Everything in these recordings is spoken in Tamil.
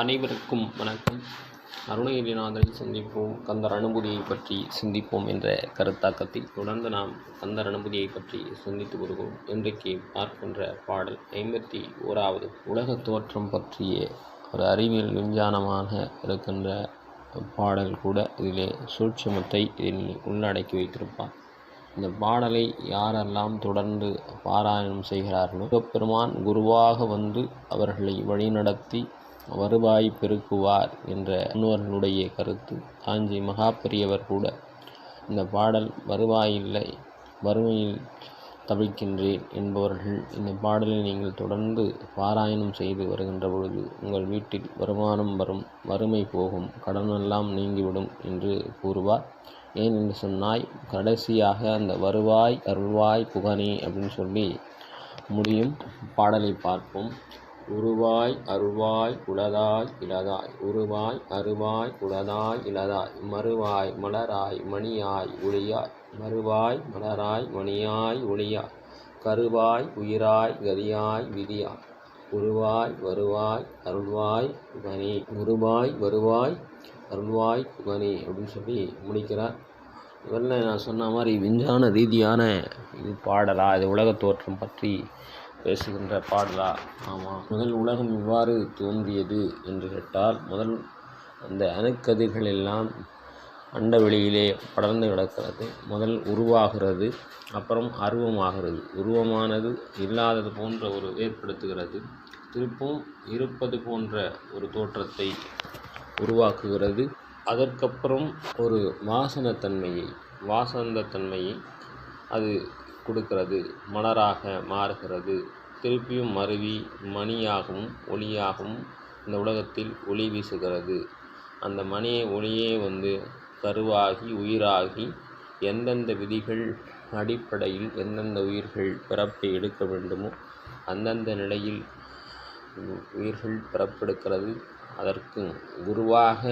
அனைவருக்கும் வணக்கம். அருணகிரிநாதரை சந்திப்போம். கந்தர் அனுபூதியை பற்றி சிந்திப்போம் என்ற கருத்தாக்கத்தில் தொடர்ந்து நாம் கந்தர் அனுபூதியை பற்றி சிந்தித்து வருகிறோம். இன்றைக்கு பார்க்கின்ற பாடல் ஐம்பத்தி ஓராவது உலக தோற்றம் பற்றிய ஒரு அறிவியல் விஞ்ஞானமாக இருக்கின்ற பாடல் கூட இதிலே சூட்சமத்தை இதில் உள்ளடக்கி வைத்திருப்பார். இந்த பாடலை யாரெல்லாம் தொடர்ந்து பாராயணம் செய்கிறார்களோ பெருமான் குருவாக வந்து அவர்களை வழிநடத்தி வருவாய் பெருக்குவார் என்ற முன்னோர்களுடைய கருத்து. காஞ்சி மகாபெரியவர் கூட இந்த பாடல் வருவாயில்லை வறுமையில் தவிக்கின்றேன் என்பவர்கள் இந்த பாடலை நீங்கள் தொடர்ந்து பாராயணம் செய்து வருகின்ற பொழுது உங்கள் வீட்டில் வருமானம் வரும் வறுமை போகும் கடனெல்லாம் நீங்கிவிடும் என்று கூறுவார். ஏன் என்று சொன்னாய் கடைசியாக அந்த வருவாய் அருள்வாய் புகனே அப்படின்னு சொல்லி முடியும். பாடலை பார்ப்போம். உருவாய் அருள்வாய் உளதாய் இளதாய். உருவாய் அருவாய் உளதாய் இளதாய். மறுவாய் மலராய் மணியாய் ஒளியாய். மறுவாய் மலராய் மணியாய் ஒளியாய். கருவாய் உயிராய் கதியாய் விதியாய். உருவாய் வருவாய் அருள்வாய் புகனே. உருவாய் வருவாய் அருள்வாய் புகனே அப்படின்னு சொல்லி முடிக்கிறார். முதல்ல நான் சொன்ன மாதிரி விஞ்ஞான ரீதியான இது பாடலாக இது உலக தோற்றம் பற்றி பேசுகின்ற பாடலா? ஆமாம் முதல் உலகம் இவ்வாறு தோன்றியது என்று கேட்டால் முதல் அந்த அணுக்கதிர்கள் எல்லாம் அண்டவெளியிலே படர்ந்து கிடக்கிறது. முதல் உருவாகிறது அப்புறம் அருவமாகிறது. உருவமானது இல்லாதது போன்ற ஒரு ஏற்படுத்துகிறது. திருப்பும் இருப்பது போன்ற ஒரு தோற்றத்தை உருவாக்குகிறது. அதற்கப்புறம் ஒரு வாசனத்தன்மையை வாசந்தத்தன்மையை அது கொடுக்கிறது. மலராக மாறுகிறது. திருப்பியும் மருவி மணியாகவும் ஒளியாகவும் இந்த உலகத்தில் ஒளி வீசுகிறது. அந்த மணியை ஒளியே வந்து கருவாகி உயிராகி எந்தெந்த விதிகள் அடிப்படையில் எந்தெந்த உயிர்கள் பிறப்பை எடுக்க வேண்டுமோ அந்தந்த நிலையில் உயிர்கள் பிறப்பெடுக்கிறது. அதற்கு குருவாக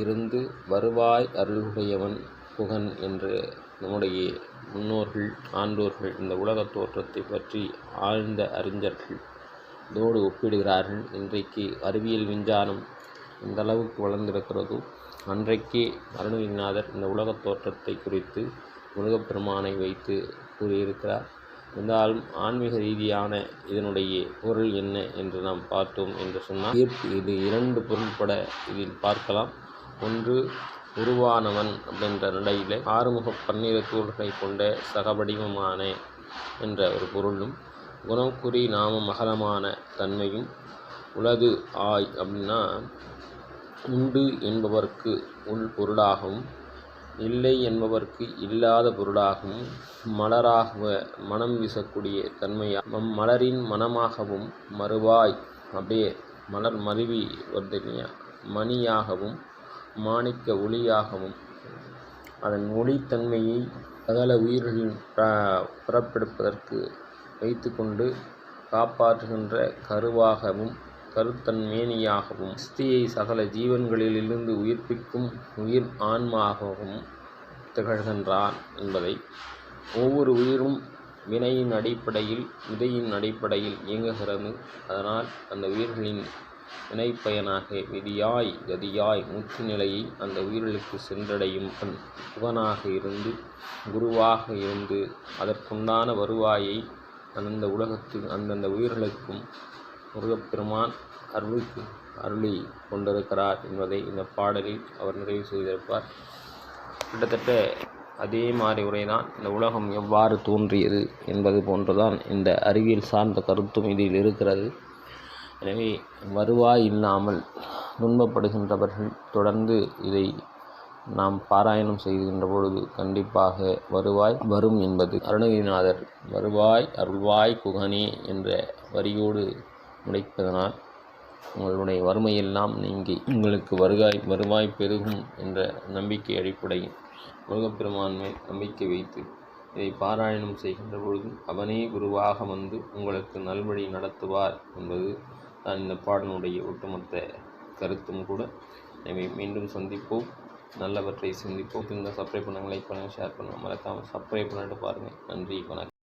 இருந்து வருவாய் அருளுடையவன் புகன் என்று நம்முடைய முன்னோர்கள் ஆண்டோர்கள் இந்த உலகத் தோற்றத்தை பற்றி ஆழ்ந்த அறிஞர்கள் இதோடு ஒப்பிடுகிறார்கள். இன்றைக்கு அறிவியல் விஞ்ஞானம் எந்த அளவுக்கு வளர்ந்திருக்கிறதோ அன்றைக்கே அருணகிரிநாதர் இந்த உலகத் தோற்றத்தை குறித்து முருகப்பெருமானை வைத்து கூறியிருக்கிறார். இருந்தாலும் ஆன்மீக ரீதியான இதனுடைய பொருள் என்ன என்று நாம் பார்த்தோம் என்று சொன்னால் இது இரண்டு பொருள்பட இதில் பார்க்கலாம். ஒன்று உருவானவன் அப்படின்ற நிலையில் ஆறுமுக பன்னிரு தூள்களை கொண்ட சகவடிவமான என்ற ஒரு பொருளும் குணக்குறி நாம மகலமான தன்மையும் உலது ஆய் அப்படின்னா உண்டு என்பவர்க்கு உள் பொருளாகவும் இல்லை என்பவர்க்கு இல்லாத பொருளாகவும் மலராக மனம் வீசக்கூடிய தன்மையாக மலரின் மனமாகவும் மறுவாய் அப்படியே மலர் மருவி வருது இல்லையா? மணியாகவும் மாணிக்க ஒளியாகவும் அதன் ஒளித்தன்மையை சகல உயிர்களின் பிறப்பெடுப்பதற்கு வைத்து கொண்டு காப்பாற்றுகின்ற கருவாகவும் கருத்தன்மேனியாகவும் ஸ்தியை சகல ஜீவன்களிலிருந்து உயிர்ப்பிக்கும் உயிர் ஆன்மாகவும் திகழ்கின்றான் என்பதை ஒவ்வொரு உயிரும் வினையின் அடிப்படையில் விதையின் அடிப்படையில் இயங்குகிறது. அதனால் அந்த உயிர்களின் வினைப்பயனாக விதியாய் கதியாய் முற்று நிலையை அந்த உயிர்களுக்கு சென்றடையும். புகனாக இருந்து குருவாக இருந்து அதற்குண்டான வருவாயை அந்தந்த உலகத்தில் அந்தந்த உயிர்களுக்கும் முருகப்பெருமான் அருளுக்கு அருளி கொண்டிருக்கிறார் என்பதை இந்த பாடலில் அவர் நிறைவு செய்திருப்பார். கிட்டத்தட்ட அதே மாதிரி உரைதான் இந்த உலகம் எவ்வாறு தோன்றியது என்பது போன்றுதான் இந்த அறிவியல் சார்ந்த கருத்தும் இதில் இருக்கிறது. எனவே வருவாய் இல்லாமல் துன்பப்படுகின்றவர்கள் தொடர்ந்து இதை நாம் பாராயணம் செய்கின்ற பொழுது கண்டிப்பாக வருவாய் வரும் என்பது அருணகிரிநாதர் வருவாய் அருள்வாய் புகனே என்ற வரியோடு முடிப்பதனால் உங்களுடைய வறுமையெல்லாம் நீங்கி உங்களுக்கு வருகாய் வருவாய் பெருகும் என்ற நம்பிக்கை அடிப்படையில் முருகப்பெருமான் மேல் நம்பிக்கை வைத்து இதை பாராயணம் செய்கின்ற பொழுது அவனே குருவாக வந்து உங்களுக்கு நல்வழி நடத்துவார் என்பது தான் இந்த பாடலுடைய ஒட்டுமொத்த கருத்தும் கூட. எனவே மீண்டும் சந்திப்போம். நல்லவற்றை சிந்திப்போம். இந்த சப்ஸ்கிரைப் பண்ணுங்கள் லைக் பண்ணுங்கள் ஷேர் பண்ணுங்கள் மறக்காமல் சப்ஸ்கிரைப் பண்ணிட்டு பாருங்கள் நன்றி வணக்கம்.